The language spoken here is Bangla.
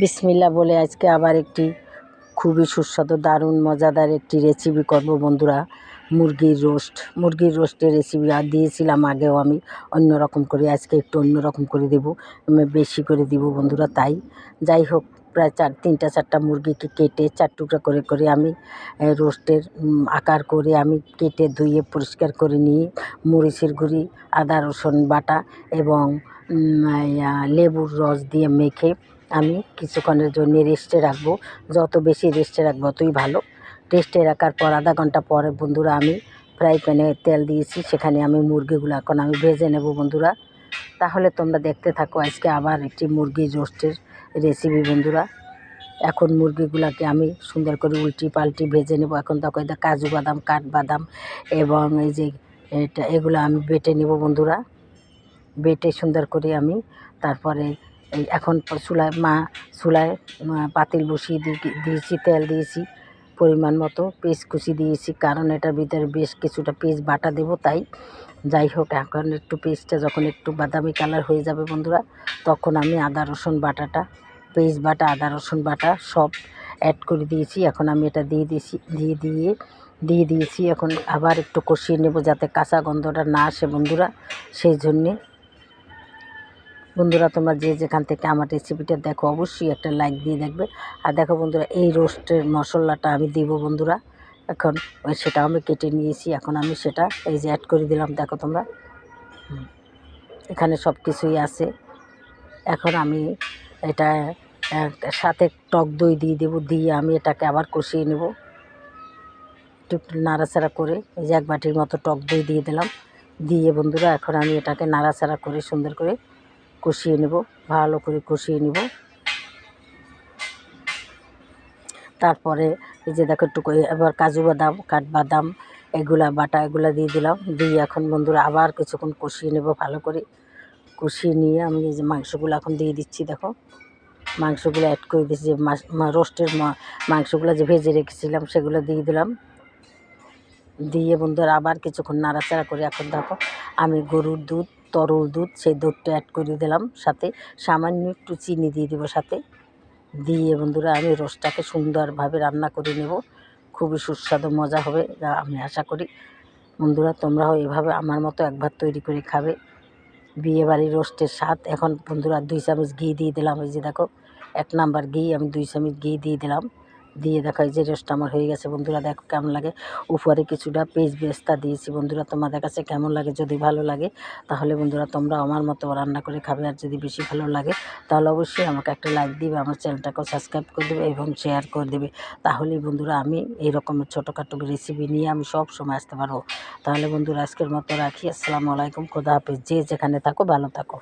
বিসমিল্লা বলে আজকে আবার একটি খুবই সুস্বাদু, দারুণ, মজাদার একটি রেসিপি করব বন্ধুরা। মুরগির রোস্ট মুরগির রোস্টের রেসিপি আর দিয়েছিলাম আগেও আমি অন্য রকম করে, আজকে একটু অন্য রকম করে দেবো বেশি করে দিব বন্ধুরা, তাই। যাই হোক, প্রায় চার, তিনটা, চারটা মুরগিকে কেটে চার টুকরা করে করে আমি রোস্টের আকার করে আমি কেটে ধুয়ে পরিষ্কার করে নিয়ে, মরিচের গুঁড়ি, আদা, রসুন বাটা এবং লেবুর রস দিয়ে মেখে আমি কিছুক্ষণের জন্য রেস্টে রাখব। যত বেশি রেস্টে রাখব, ততই ভালো। রেস্টে রাখার পর আধা ঘণ্টা পরে বন্ধুরা, আমি ফ্রাই প্যানে তেল দিয়েছি, সেখানে আমি মুরগিগুলো এখন আমি ভেজে নেব বন্ধুরা। তাহলে তোমরা দেখতে থাকো, আজকে আবার একটি মুরগির রোস্টের রেসিপি বন্ধুরা। এখন মুরগিগুলোকে আমি সুন্দর করে উল্টি পাল্টি ভেজে নেব। এখন তখন এটা কাজু বাদাম, কাঠবাদাম এবং এই যে এটা, এগুলো আমি বেটে নেব বন্ধুরা। বেটে সুন্দর করে আমি তারপরে এই এখন চুলায় মা, চুলায় পাতিল বসিয়ে দিয়ে- দিয়েছি, তেল দিয়েছি, পরিমাণ মতো পেঁয়াজ কুচি দিয়েছি, কারণ এটার ভিতরে বেশ কিছুটা পেঁয়াজ বাটা দেবো, তাই যাই হোক, এখন একটু পেঁয়াজটা যখন একটু বাদামি কালার হয়ে যাবে বন্ধুরা, তখন আমি আদা, রসুন বাটাটা পেঁয়াজ বাটা, আদা, রসুন বাটা সব অ্যাড করে দিয়েছি, এখন আমি এটা দিয়ে দিয়েছি, দিয়ে দিয়ে দিয়ে দিয়েছি, এখন আবার একটু কষিয়ে নেব যাতে কাঁচা গন্ধটা না আসে বন্ধুরা, সেই জন্যে বন্ধুরা, তোমরা যে যেখান থেকে আমার রেসিপিটা দেখো, অবশ্যই একটা লাইক দিয়ে দেখবে। আর দেখো বন্ধুরা, এই রোস্টের মশলাটা আমি দিব বন্ধুরা। এখন ওই সেটা আমি কেটে নিয়েছি, এখন আমি সেটা এই যে অ্যাড করে দিলাম, দেখো তোমরা। এখানে সব কিছুই আছে। এখন আমি এটা সাথে টক দই দিয়ে দেবো, দিয়ে আমি এটাকে আবার কষিয়ে নেব। একটু নাড়াচাড়া করে, এই যে এক বাটির মতো টক দই দিয়ে দিলাম। দিয়ে বন্ধুরা, এখন আমি এটাকে নাড়াচাড়া করে সুন্দর করে কষিয়ে নেব, ভালো করে কষিয়ে নেব। তারপরে এই যে দেখো একটু এবার কাজু বাদাম, কাঠবাদাম, এগুলা বাটা এগুলা দিয়ে দিলাম। দিয়ে এখন বন্ধুরা আবার কিছুক্ষণ কষিয়ে নেব ভালো করে। কষিয়ে নিয়ে আমি এই যে মাংসগুলো এখন দিয়ে দিচ্ছি, দেখো। মাংসগুলো অ্যাড করে দিচ্ছি যে রোস্টের মাংসগুলো যে ভেজে রেখেছিলাম সেগুলো দিয়ে দিলাম। দিয়ে বন্ধুরা আবার কিছুক্ষণ নাড়াচাড়া করে এখন দেখো, আমি গরুর দুধ তরল দুধ, সেই দুধটা অ্যাড করে দিলাম সাথে। সামান্য একটু চিনি দিয়ে দেবো সাথে। দিয়ে বন্ধুরা, আমি রোস্টটাকে সুন্দরভাবে রান্না করে নেব। খুবই সুস্বাদু, মজা হবে যা আমি আশা করি। বন্ধুরা, তোমরাও এভাবে আমার মতো একবার তৈরি করে খাবে। বিয়েবাড়ির রোস্টের স্বাদ। এখন বন্ধুরা, দুই চামচ ঘি দিয়ে দিলাম। ওই যে দেখো, এক নাম্বার ঘি, আমি দুই চামচ ঘি দিয়ে দিলাম। দিয়ে দেখো, এই যে রোস্ট আমার হয়ে গেছে বন্ধুরা, দেখো কেমন লাগে। উপরে কিছুটা পেঁয়াজ বেস্তা দিয়েছি বন্ধুরা, তোমাদের কাছে কেমন লাগে যদি ভালো লাগে, তাহলে বন্ধুরা তোমরা আমার মতো রান্না করে খাবে, আর যদি বেশি ভালো লাগে, তাহলে অবশ্যই আমাকে একটা লাইক দিবে, আমার চ্যানেলটাকেও সাবস্ক্রাইব করে দেবে এবং শেয়ার করে দেবে। তাহলেই বন্ধুরা আমি এই রকমের ছোটোখাটো রেসিপি নিয়ে আমি সব সময় আসতে পারব। তাহলে বন্ধুরা আজকের মতো রাখি, আসসালামু আলাইকুম, খোদা হাফিজ, যে যেখানে থাকো, ভালো থাকো।